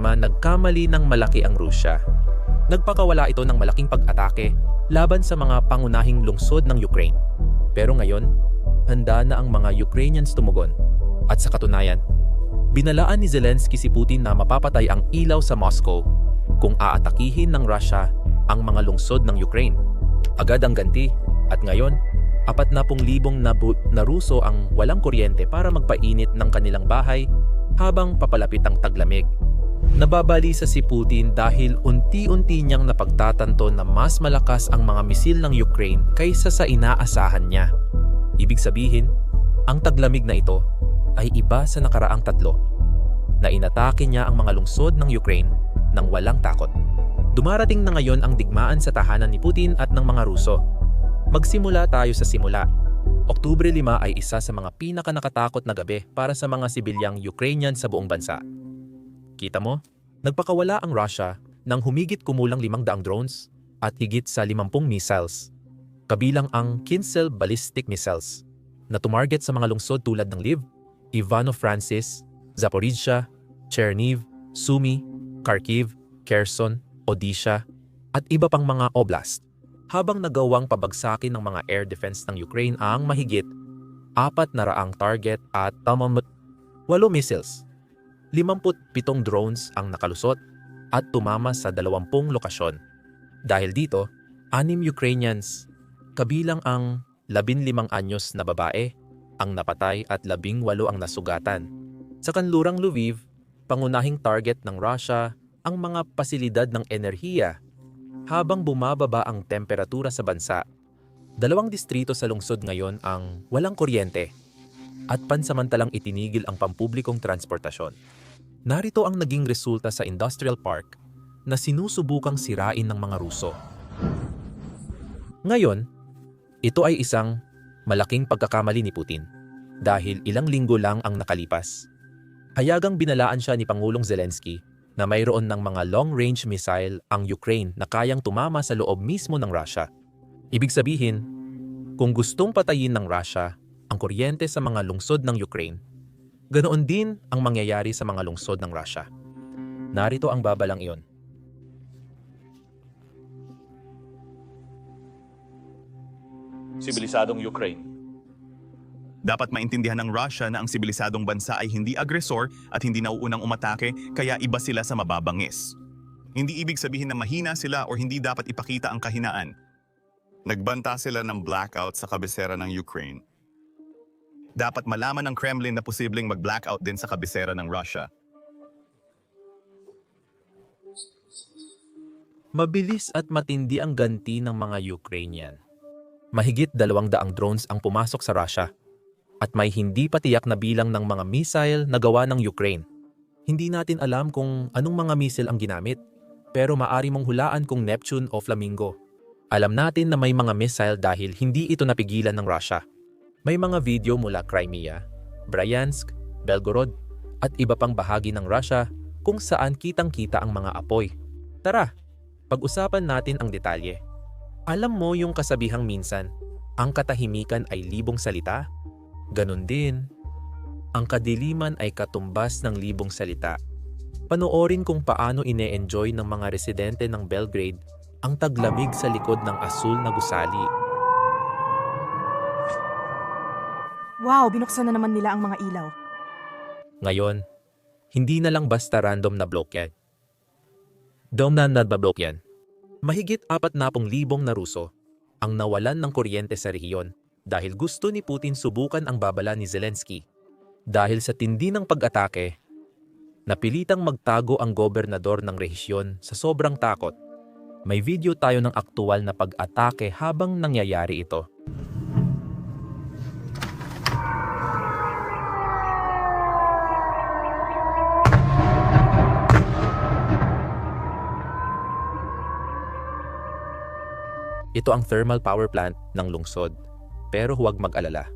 Linggo, Oktubre 5, nagkamali ng malaki ang Rusya. Nagpakawala ito ng malaking pag-atake laban sa mga pangunahing lungsod ng Ukraine. Pero ngayon, handa na ang mga Ukrainians tumugon. At sa katunayan, binalaan ni Zelensky si Putin na mapapatay ang ilaw sa Moscow kung aatakihin ng Russia ang mga lungsod ng Ukraine. Agad ang ganti at ngayon, apat na na Ruso ang walang kuryente para magpainit ng kanilang bahay habang papalapit ang taglamig. Nababalisa si Putin dahil unti-unti niyang napagtatanto na mas malakas ang mga misil ng Ukraine kaysa sa inaasahan niya. Ibig sabihin, ang taglamig na ito ay iba sa nakaraang tatlo na inatake niya ang mga lungsod ng Ukraine nang walang takot. Dumarating na ngayon ang digmaan sa tahanan ni Putin at ng mga Ruso. Magsimula tayo sa simula. Oktubre 5 ay isa sa mga pinakanakatakot na gabi para sa mga sibilyang Ukrainian sa buong bansa. Kita mo, nagpakawala ang Russia ng humigit kumulang 500 drones at higit sa 50 missiles, kabilang ang Kinsel ballistic missiles na tumarget sa mga lungsod tulad ng Lviv, Ivano-Francis, Zaporizhia, Cherniv, Sumy, Kharkiv, Kherson, Odisha, at iba pang mga oblast. Habang nagawang pabagsakin ng mga air defense ng Ukraine ang mahigit apat na raang target at tamamut 8 missiles. 57 drones ang nakalusot at tumama sa 20 lokasyon. Dahil dito, anim Ukrainians, kabilang ang 15 anyos na babae, ang napatay at 18 ang nasugatan. Sa kanlurang Lviv, pangunahing target ng Russia ang mga pasilidad ng enerhiya habang bumababa ang temperatura sa bansa. Dalawang distrito sa lungsod ngayon ang walang kuryente at pansamantalang itinigil ang pampublikong transportasyon. Narito ang naging resulta sa industrial park na sinusubukang sirain ng mga Ruso. Ngayon, ito ay isang malaking pagkakamali ni Putin dahil ilang linggo lang ang nakalipas. Hayagang binalaan siya ni Pangulong Zelensky na mayroon ng mga long-range missile ang Ukraine na kayang tumama sa loob mismo ng Russia. Ibig sabihin, kung gustong patayin ng Russia ang kuryente sa mga lungsod ng Ukraine, ganoon din ang mangyayari sa mga lungsod ng Russia. Narito ang babalang iyon. sibilisadong Ukraine. Dapat maintindihan ng Russia na ang sibilisadong bansa ay hindi agresor at hindi nauunang umatake kaya iba sila sa mababangis. Hindi ibig sabihin na mahina sila o hindi dapat ipakita ang kahinaan. Nagbanta sila ng blackout sa kabisera ng Ukraine. Dapat malaman ng Kremlin na posibleng mag-blackout din sa kabisera ng Russia. Mabilis at matindi ang ganti ng mga Ukrainian. Mahigit dalawang daang drones ang pumasok sa Russia at may hindi patiyak na bilang ng mga missile na gawa ng Ukraine. Hindi natin alam kung anong mga missile ang ginamit, pero maari mong hulaan kung Neptune o Flamingo. Alam natin na may mga missile dahil hindi ito napigilan ng Russia. May mga video mula Crimea, Bryansk, Belgorod, at iba pang bahagi ng Russia kung saan kitang-kita ang mga apoy. Tara, pag-usapan natin ang detalye. Alam mo yung kasabihang minsan, ang katahimikan ay libong salita? Ganon din, ang kadiliman ay katumbas ng libong salita. Panoorin kung paano ine-enjoy ng mga residente ng Belgrade ang taglamig sa likod ng asul na gusali. Wow, binuksan na naman nila ang mga ilaw. Ngayon, hindi na lang basta random na block yan. Dome na nabablock yan. Mahigit apat na pong libong na Ruso ang nawalan ng kuryente sa rehiyon dahil gusto ni Putin subukan ang babala ni Zelensky. Dahil sa tindi ng pag-atake, napilitang magtago ang gobernador ng rehiyon sa sobrang takot. May video tayo ng aktual na pag-atake habang nangyayari ito. Ito ang thermal power plant ng lungsod. Pero huwag mag-alala.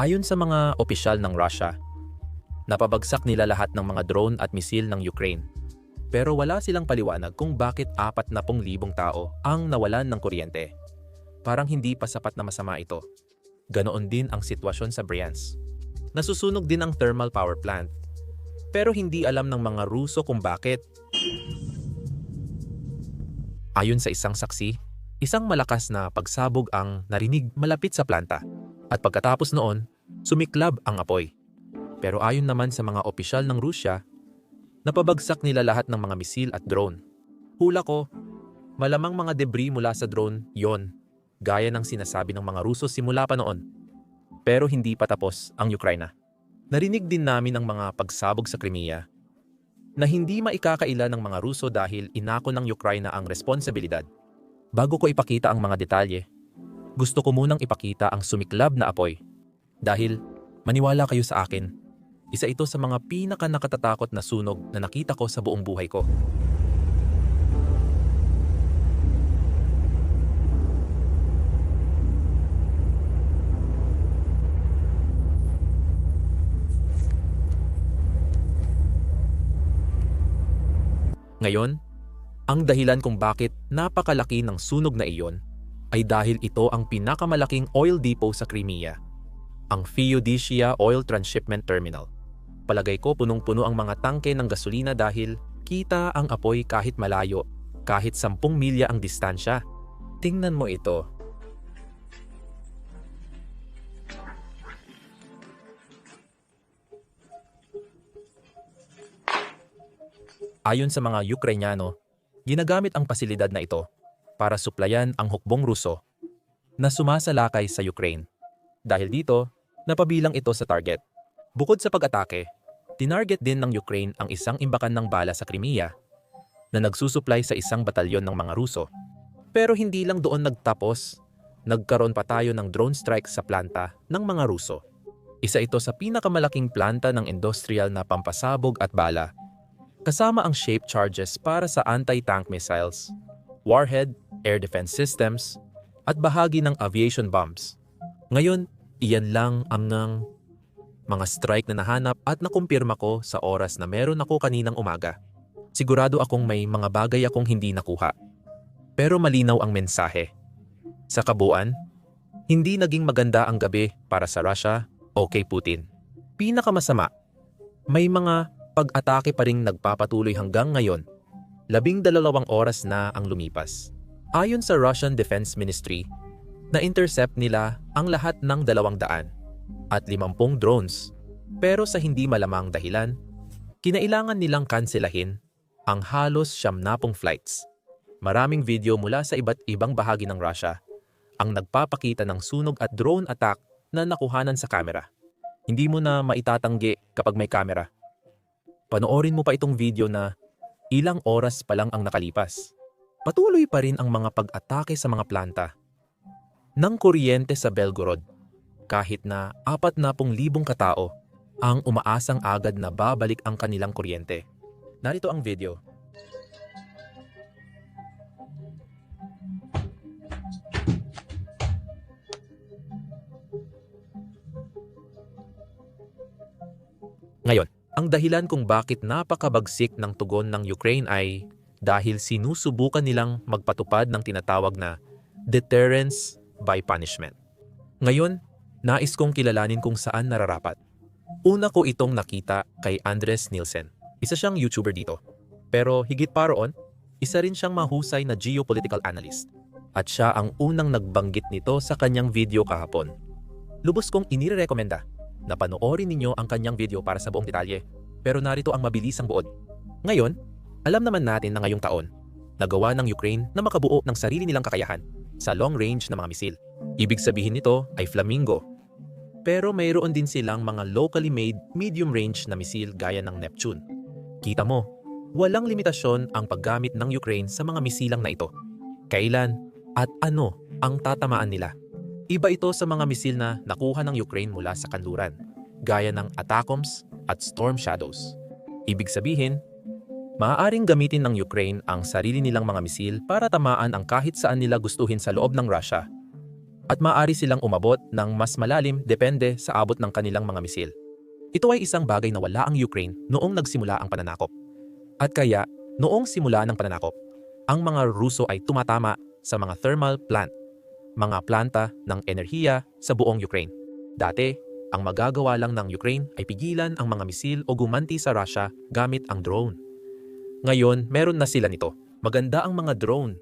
Ayon sa mga opisyal ng Russia, napabagsak nila lahat ng mga drone at misil ng Ukraine. Pero wala silang paliwanag kung bakit apat na pong libong tao ang nawalan ng kuryente. Parang hindi pa sapat na masama ito. Ganoon din ang sitwasyon sa Bryansk. Nasusunog din ang thermal power plant. Pero hindi alam ng mga Ruso kung bakit. Ayon sa isang saksi, isang malakas na pagsabog ang narinig malapit sa planta. At pagkatapos noon, sumiklab ang apoy. Pero ayon naman sa mga opisyal ng Rusya, napabagsak nila lahat ng mga misil at drone. Hula ko, malamang mga debris mula sa drone yon, gaya ng sinasabi ng mga Ruso simula pa noon. Pero hindi pa tapos ang Ukraina. Narinig din namin ang mga pagsabog sa Crimea na hindi maikakaila ng mga Ruso dahil inako ng Ukraina ang responsibilidad. Bago ko ipakita ang mga detalye, gusto ko munang ipakita ang sumiklab na apoy. Dahil, maniwala kayo sa akin, isa ito sa mga pinaka nakatatakot na sunog na nakita ko sa buong buhay ko. Ngayon, ang dahilan kung bakit napakalaki ng sunog na iyon ay dahil ito ang pinakamalaking oil depot sa Crimea, ang Feodosia Oil Transshipment Terminal. Palagay ko punong-puno ang mga tangke ng gasolina dahil kita ang apoy kahit malayo, kahit 10 milya ang distansya. Tingnan mo ito. Ayon sa mga Ukrainyano, ginagamit ang pasilidad na ito para suplayan ang hukbong Ruso na sumasalakay sa Ukraine. Dahil dito, napabilang ito sa target. Bukod sa pag-atake, tinarget din ng Ukraine ang isang imbakan ng bala sa Crimea na nagsusuplay sa isang batalyon ng mga Ruso. Pero hindi lang doon nagtapos, nagkaroon pa tayo ng drone strike sa planta ng mga Ruso. Isa ito sa pinakamalaking planta ng industrial na pampasabog at bala kasama ang shape charges para sa anti-tank missiles, warhead, air defense systems, at bahagi ng aviation bombs. Ngayon, iyan lang ang ng mga strike na nahanap at nakumpirma ko sa oras na meron ako kaninang umaga. Sigurado akong may mga bagay akong hindi nakuha. Pero malinaw ang mensahe. Sa kabuuan, hindi naging maganda ang gabi para sa Russia o kay Putin. Pinakamasama, may mga pag-atake pa ring nagpapatuloy hanggang ngayon, labing dalawang oras na ang lumipas. Ayon sa Russian Defense Ministry, na-intercept nila ang lahat ng dalawang daan at limampung drones. Pero sa hindi malamang dahilan, kinailangan nilang kanselahin ang halos siyamnapong flights. Maraming video mula sa iba't ibang bahagi ng Russia ang nagpapakita ng sunog at drone attack na nakuhanan sa kamera. Hindi mo na maitatanggi kapag may kamera panoorin mo pa itong video na ilang oras pa lang ang nakalipas. Patuloy pa rin ang mga pag-atake sa mga planta ng kuryente sa Belgorod kahit na 40,000 katao ang umaasang agad na babalik ang kanilang kuryente. Narito ang video. Ngayon, ang dahilan kung bakit napakabagsik ng tugon ng Ukraine ay dahil sinusubukan nilang magpatupad ng tinatawag na deterrence by punishment. Ngayon, nais kong kilalanin kung saan nararapat. Una ko itong nakita kay Andres Nielsen. Isa siyang YouTuber dito. Pero higit pa roon, isa rin siyang mahusay na geopolitical analyst. At siya ang unang nagbanggit nito sa kanyang video kahapon. Lubos kong inirekomenda na panoorin ninyo ang kanyang video para sa buong detalye. Pero narito ang mabilisang buod. Ngayon, alam naman natin na ngayong taon, nagawa ng Ukraine na makabuo ng sarili nilang kakayahan sa long range na mga misil. Ibig sabihin nito ay Flamingo. Pero mayroon din silang mga locally made medium range na misil gaya ng Neptune. Kita mo, walang limitasyon ang paggamit ng Ukraine sa mga misilang na ito. Kailan at ano ang tatamaan nila? Iba ito sa mga misil na nakuha ng Ukraine mula sa kanluran, gaya ng Atacoms at Storm Shadows. Ibig sabihin, maaaring gamitin ng Ukraine ang sarili nilang mga misil para tamaan ang kahit saan nila gustuhin sa loob ng Russia. At maaari silang umabot ng mas malalim depende sa abot ng kanilang mga misil. Ito ay isang bagay na wala ang Ukraine noong nagsimula ang pananakop. At kaya, noong simula ng pananakop, ang mga Ruso ay tumatama sa mga thermal plant mga planta ng enerhiya sa buong Ukraine. Dati Ang magagawa lang ng Ukraine ay pigilan ang mga misil o gumanti sa Russia gamit ang drone. Ngayon, meron na sila nito. Maganda ang mga drone,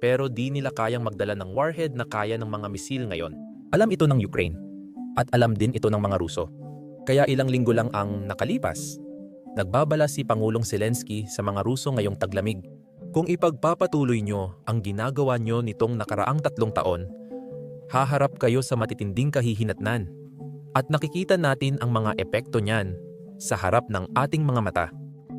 pero di nila kayang magdala ng warhead na kaya ng mga misil ngayon. Alam ito ng Ukraine, at alam din ito ng mga Ruso. Kaya ilang linggo lang ang nakalipas. Nagbabala si Pangulong Zelensky sa mga Ruso ngayong taglamig. Kung ipagpapatuloy nyo ang ginagawa nyo nitong nakaraang tatlong taon, haharap kayo sa matitinding kahihinatnan. At nakikita natin ang mga epekto niyan sa harap ng ating mga mata.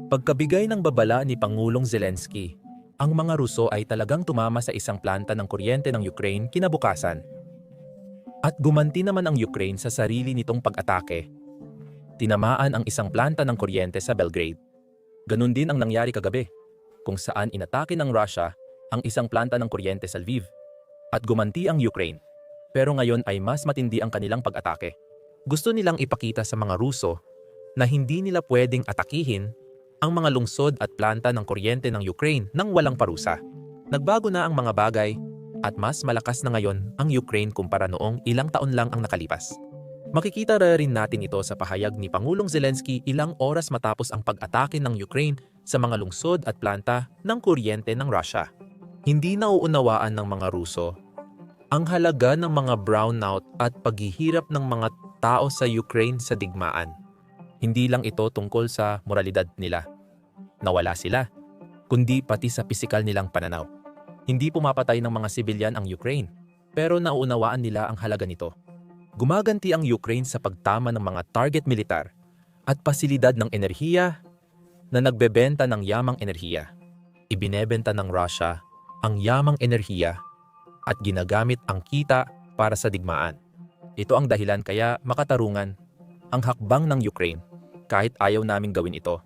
Pagkabigay ng babala ni Pangulong Zelensky, ang mga Ruso ay talagang tumama sa isang planta ng kuryente ng Ukraine kinabukasan. At gumanti naman ang Ukraine sa sarili nitong pag-atake. Tinamaan ang isang planta ng kuryente sa Belgrade. Ganon din ang nangyari kagabi, kung saan inatake ng Russia ang isang planta ng kuryente sa Lviv. At gumanti ang Ukraine. Pero ngayon ay mas matindi ang kanilang pag-atake. Gusto nilang ipakita sa mga Ruso na hindi nila pwedeng atakihin ang mga lungsod at planta ng kuryente ng Ukraine nang walang parusa. Nagbago na ang mga bagay at mas malakas na ngayon ang Ukraine kumpara noong ilang taon lang ang nakalipas. Makikita rin natin ito sa pahayag ni Pangulong Zelensky ilang oras matapos ang pag-atake ng Ukraine sa mga lungsod at planta ng kuryente ng Russia. Hindi nauunawaan ng mga Ruso ang halaga ng mga brownout at paghihirap ng mga tao sa Ukraine sa digmaan. Hindi lang ito tungkol sa moralidad nila. Nawala sila, kundi pati sa pisikal nilang pananaw. Hindi pumapatay ng mga sibilyan ang Ukraine, pero nauunawaan nila ang halaga nito. Gumaganti ang Ukraine sa pagtama ng mga target militar at pasilidad ng enerhiya na nagbebenta ng yamang enerhiya. Ibinebenta ng Russia ang yamang enerhiya at ginagamit ang kita para sa digmaan. Ito ang dahilan kaya makatarungan ang hakbang ng Ukraine kahit ayaw naming gawin ito.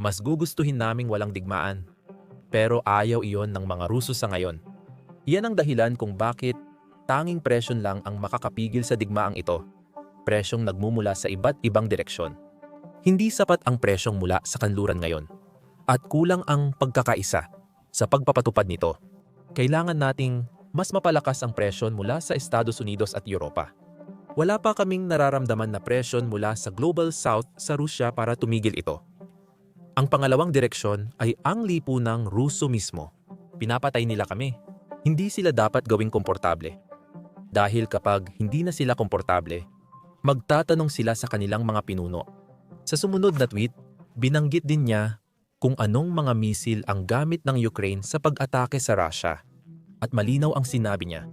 Mas gugustuhin naming walang digmaan. Pero ayaw iyon ng mga Ruso sa ngayon. Iyan ang dahilan kung bakit tanging presyon lang ang makakapigil sa digmaang ito. Presyong nagmumula sa iba't ibang direksyon. Hindi sapat ang presyong mula sa kanluran ngayon. At kulang ang pagkakaisa sa pagpapatupad nito. Kailangan nating mas mapalakas ang presyon mula sa Estados Unidos at Europa. Wala pa kaming nararamdaman na presyon mula sa Global South sa Rusya para tumigil ito. Ang pangalawang direksyon ay ang lipunang Ruso mismo. Pinapatay nila kami. Hindi sila dapat gawing komportable. Dahil kapag hindi na sila komportable, magtatanong sila sa kanilang mga pinuno. Sa sumunod na tweet, binanggit din niya kung anong mga misil ang gamit ng Ukraine sa pag-atake sa Russia. At malinaw ang sinabi niya.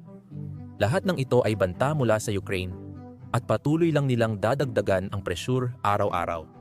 Lahat ng ito ay banta mula sa Ukraine at patuloy lang nilang dadagdagan ang presyur araw-araw.